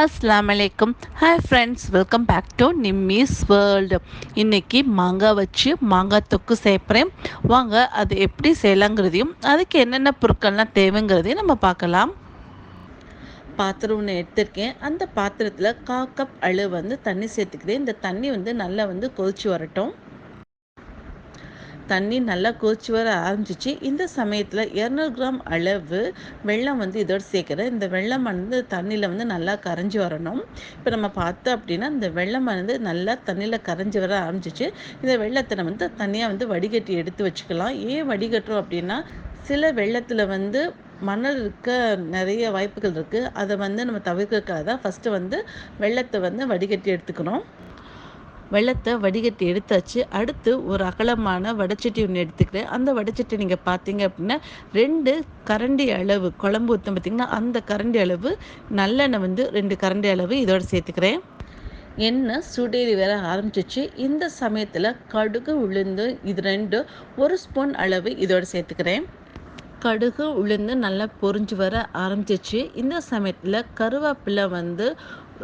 அஸ்லாம் வலைக்கும் hi friends welcome back to Nimmi's world இன்றைக்கி மாங்காய் வச்சு மாங்காய் தொக்கு சேர்ப்புறேன் வாங்க அது எப்படி செய்யலாங்கிறதையும் அதுக்கு என்னென்ன பொருட்கள்லாம் தேவைங்கிறதையும் நம்ம பார்க்கலாம். பாத்திரம் ஒன்று எடுத்திருக்கேன். அந்த பாத்திரத்தில் கா கப் அளவு வந்து தண்ணி சேர்த்துக்கிறேன். இந்த தண்ணி வந்து நல்லா வந்து கொதிச்சு வரட்டும். தண்ணி நல்லா கொதிச்சு வர ஆரம்பிச்சிச்சு. இந்த சமயத்தில் இரநூறு கிராம் அளவு வெள்ளம் வந்து இதோடு சேர்க்குறேன் இந்த வெள்ளம் வந்து தண்ணியில் வந்து நல்லா கரைஞ்சி வரணும். இப்போ நம்ம பார்த்தோம் அப்படின்னா இந்த வெள்ளம் வந்து நல்லா தண்ணியில் கரைஞ்சி வர ஆரம்பிச்சிச்சு. இந்த வெள்ளத்தை வந்து தனியாக வந்து வடிகட்டி எடுத்து வச்சுக்கலாம். ஏன் வடிகட்டுறோம் அப்படின்னா சில வெள்ளத்தில் வந்து மணல் இருக்க நிறைய வாய்ப்புகள் இருக்குது அதை வந்து நம்ம தவிர்க்கிறதுக்காக தான் ஃபஸ்ட்டு வந்து வெள்ளத்தை வந்து வடிகட்டி எடுத்துக்கணும். வெள்ளத்தை வடிகட்டி எடுத்தாச்சு. அடுத்து ஒரு அகலமான வடைச்சட்டி ஒன்று எடுத்துக்கிறேன். அந்த வடைச்சட்டி நீங்கள் பார்த்தீங்க அப்படின்னா ரெண்டு கரண்டி அளவு குழம்பு ஊற்ற பார்த்திங்கன்னா அந்த கரண்டி அளவு நல்லெண்ணெய் வந்து ரெண்டு கரண்டி அளவு இதோடு சேர்த்துக்கிறேன். எண்ணெய் சுடேறி வர ஆரம்பிச்சிச்சு. இந்த சமயத்தில் கடுகு உளுந்து இது ரெண்டும் ஒரு ஸ்பூன் அளவு இதோடு சேர்த்துக்கிறேன். கடுகு உளுந்து நல்லா பொறிஞ்சு வர ஆரம்பிச்சிச்சு. இந்த சமயத்தில் கருவேப்பிலை வந்து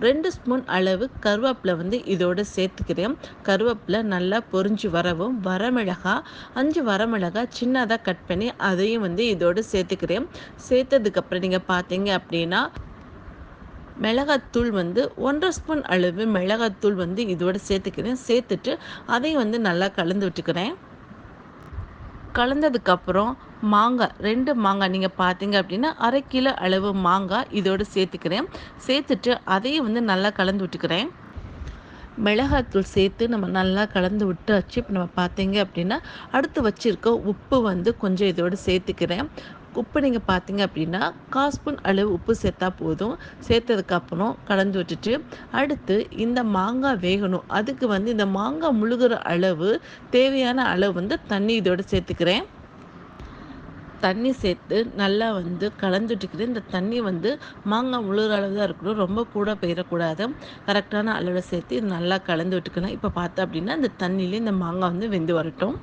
ரெண்டு ஸ்பூன் அளவு கருவேப்பிலை வந்து இதோடு சேர்த்துக்கிறேன். கருவேப்பிலை நல்லா பொறிஞ்சு வரவும் வரமிளகா அஞ்சு வரமிளகா சின்னதாக கட் பண்ணி அதையும் வந்து இதோடு சேர்த்துக்கிறேன். சேர்த்ததுக்கப்புறம் நீங்கள் பார்த்தீங்க அப்படின்னா மிளகாத்தூள் வந்து ஒன்றரை ஸ்பூன் அளவு மிளகாத்தூள் வந்து இதோடு சேர்த்துக்கிறேன். சேர்த்துட்டு அதையும் வந்து நல்லா கலந்து விட்டுக்கிறேன். கலந்ததுக்கப்புறம் மாங்காய் ரெண்டு மாங்காய் நீங்கள் பார்த்தீங்க அப்படின்னா அரை கிலோ அளவு மாங்காய் இதோடு சேர்த்துக்கிறேன். சேர்த்துட்டு அதையும் வந்து நல்லா கலந்து விட்டுக்கிறேன். மிளகாத்தூள் சேர்த்து நம்ம நல்லா கலந்து விட்டாச்சு. இப்போ நம்ம பார்த்தீங்க அப்படின்னா அடுத்து வச்சுருக்க உப்பு வந்து கொஞ்சம் இதோடு சேர்த்துக்கிறேன். உப்பு நீங்கள் பார்த்தீங்க அப்படின்னா கால் ஸ்பூன் அளவு உப்பு சேர்த்தா போதும். சேர்த்ததுக்கப்புறம் கலந்து விட்டுட்டு அடுத்து இந்த மாங்காய் வேகணும். அதுக்கு வந்து இந்த மாங்காய் முழுகிற அளவு தேவையான அளவு வந்து தண்ணி இதோடு சேர்த்துக்கிறேன். தண்ணி சேர்த்து நல்லா வந்து கலந்துட்டுக்கிட்டு இந்த தண்ணி வந்து மாங்காய் உழுற அளவு தான் இருக்கணும். ரொம்ப கூட போயிடக்கூடாது கரெக்டான அளவில் சேர்த்து நல்லா கலந்து விட்டுக்கணும். இப்போ பார்த்தா அப்படின்னா இந்த தண்ணியிலே இந்த மாங்காய் வந்து வெந்து வரட்டும்.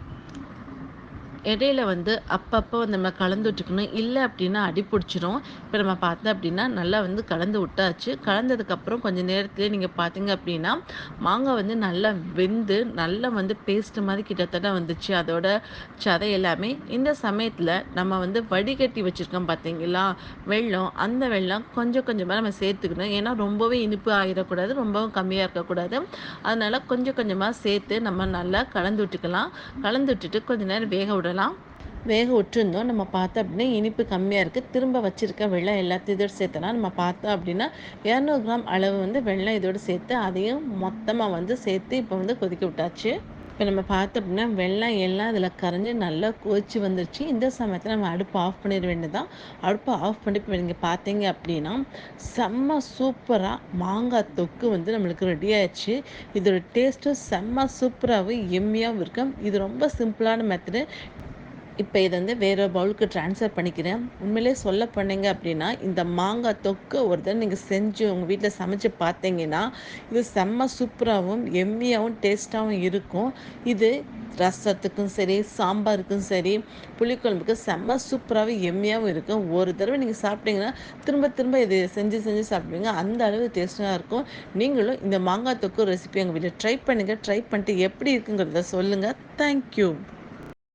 இடையில வந்து அப்பப்போ நம்ம கலந்து விட்டுக்கணும். இல்லை அப்படின்னா அடி பிடிச்சிரும். இப்போ நம்ம பார்த்தோம் அப்படின்னா நல்லா வந்து கலந்து விட்டாச்சு. கலந்ததுக்கப்புறம் கொஞ்சம் நேரத்துலேயே நீங்கள் பார்த்தீங்க அப்படின்னா மாங்காய் வந்து நல்லா வெந்து நல்லா வந்து பேஸ்ட் மாதிரி கிட்டத்தட்ட வந்துச்சு. அதோட சதை எல்லாமே இந்த சமயத்தில் நம்ம வந்து வடிகட்டி வச்சுருக்கோம் பார்த்தீங்களா? வெள்ளம் அந்த வெள்ளம் கொஞ்சம் கொஞ்சமாக நம்ம சேர்த்துக்கணும். ஏன்னா ரொம்பவே இனிப்பு ஆகிடக்கூடாது ரொம்பவும் கம்மியாக இருக்கக்கூடாது. அதனால் கொஞ்சம் கொஞ்சமாக சேர்த்து நம்ம நல்லா கலந்து விட்டுக்கலாம். கலந்து விட்டுட்டு கொஞ்சம் நேரம் வேக விட விடலாம் வேக விட்டுருந்தோம். நம்ம பார்த்தோம் அப்படின்னா இனிப்பு கம்மியாக இருக்குது திரும்ப வச்சுருக்க வெள்ளம் எல்லாத்தையும் இதோடு சேர்த்தனா நம்ம பார்த்தோம் அப்படின்னா இரநூறு கிராம் அளவு வந்து வெள்ளம் இதோடு சேர்த்து அதையும் மொத்தமாக வந்து சேர்த்து இப்போ வந்து கொதிக்க விட்டாச்சு. இப்போ நம்ம பார்த்தோம் அப்படின்னா வெள்ளம் எல்லாம் இதில் கரைஞ்சி நல்லா கொதிச்சு வந்துருச்சு. இந்த சமயத்தில் நம்ம அடுப்பு ஆஃப் பண்ணிட வேண்டியதான் அடுப்பை ஆஃப் பண்ணி இப்போ நீங்கள் பார்த்தீங்க அப்படின்னா செம்ம சூப்பராக மாங்காய் தொக்கு வந்து நம்மளுக்கு ரெடி ஆயிடுச்சு. இதோட டேஸ்ட்டும் செம்ம சூப்பராகவும் எம்மியாகவும் இருக்கும் இது ரொம்ப சிம்பிளான மெத்தடு இப்போ இதை வந்து வேறு பவுலுக்கு ட்ரான்ஸ்ஃபர் பண்ணிக்கிறேன். உண்மையிலே சொல்ல போனீங்க அப்படின்னா இந்த மாங்காய் தொக்கு ஒரு தடவை நீங்கள் செஞ்சு உங்கள் வீட்டில் சமைச்சு பார்த்தீங்கன்னா இது செம்ம சூப்பராகவும் எம்மியாகவும் டேஸ்ட்டாகவும் இருக்கும். இது ரசத்துக்கும் சரி சாம்பாருக்கும் சரி புளிக்குழம்புக்கும் செம்ம சூப்பராகவும் எம்மியாகவும் இருக்கும். ஒரு தடவை நீங்கள் சாப்பிட்டீங்கன்னா திரும்ப திரும்ப இது செஞ்சு செஞ்சு சாப்பிடுவீங்க. அந்த அளவு டேஸ்ட்டாக இருக்கும். நீங்களும் இந்த மாங்காய் தொக்கு ரெசிபி எங்கள் வீட்டில் ட்ரை பண்ணுங்கள் ட்ரை பண்ணிட்டு எப்படி இருக்குங்கிறத சொல்லுங்கள் தேங்க்யூ